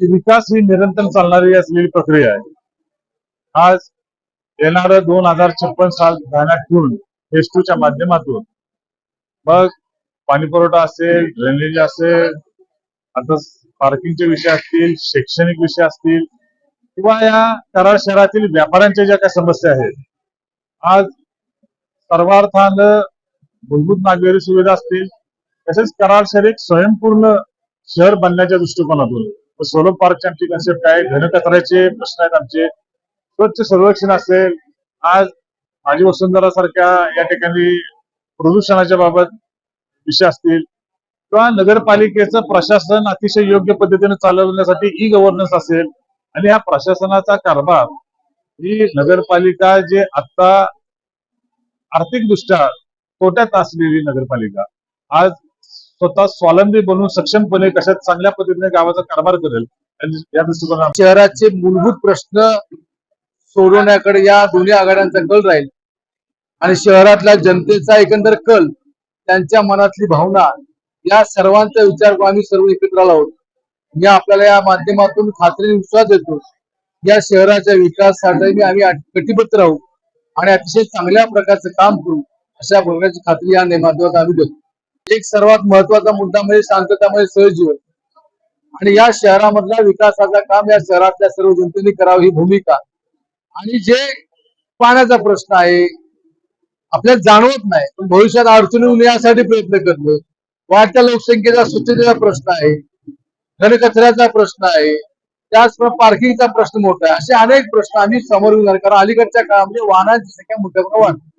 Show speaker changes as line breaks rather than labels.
की विकास ही निरंतर चालणारी असलेली प्रक्रिया आहे. आज येणारं दोन हजार छप्पन साल ध्यानात ठेवून फेज च्या माध्यमातून मग पाणीपुरवठा असेल ड्रेनेज असेल आता पार्किंगचे विषय असतील शैक्षणिक विषय असतील किंवा या कराड शहरातील व्यापाऱ्यांच्या ज्या काही समस्या आहेत आज सर्वार्थानं मूलभूत नागरी सुविधा असतील तसेच कराड शहर एक स्वयंपूर्ण शहर बनण्याच्या दृष्टिकोनातून. सोलो पार्कची आमची कन्सेप्ट आहे. घनकचऱ्याचे प्रश्न आहेत आमचे. स्वच्छ सर्वेक्षण असेल. आज माझी वसुंधरा सारख्या या ठिकाणी प्रदूषणाच्या बाबत विषय असतील. किंवा नगरपालिकेचं प्रशासन अतिशय योग्य पद्धतीने चालवण्यासाठी ई गव्हर्नन्स असेल. आणि ह्या प्रशासनाचा कारभार ही नगरपालिका जे आता आर्थिकदृष्ट्या तोट्यात असलेली नगरपालिका. आज स्वतः स्वावलंबी बनून सक्षमपणे कशा चांगल्या पद्धतीने गावाचा कारभार करेल या दृष्टिकोनात
शहराचे मूलभूत प्रश्न सोडवण्याकडे या दोन्ही आघाड्यांचा कल राहील. आणि शहरातल्या जनतेचा एकंदर कल त्यांच्या मनातली भावना या सर्वांचा विचार करून आम्ही सर्व एकत्र आलो आहोत. मी आपल्याला या माध्यमातून खात्रीने विश्वास देतो या शहराच्या विकासासाठी आम्ही कटिबद्ध राहू आणि अतिशय चांगल्या प्रकारचं काम करू अशा बोलण्याची खात्री या माध्यमात आम्ही देतो. एक सर्वात महत्त्वाचा मुद्दा म्हणजे शांततामध्ये सहजीवन. आणि या शहरामधल्या विकासाचा काम या शहरातल्या सर्व जनतेने करावं ही भूमिका. आणि जे पाण्याचा प्रश्न आहे आपल्याला जाणवत नाही पण भविष्यात अडचणी होऊन यासाठी प्रयत्न करतोय. वाढत्या लोकसंख्येचा स्वच्छतेचा प्रश्न आहे घनकचऱ्याचा प्रश्न आहे त्याचप्रमाणे पार्किंगचा प्रश्न मोठा आहे. असे अनेक प्रश्न आम्ही समोर घेऊन कारण अलीकडच्या काळामध्ये वाहनांची संख्या मोठ्या प्रमाणात वाढते